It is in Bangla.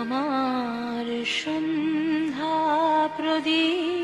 আমার সন্ধ্যা প্রদীপ।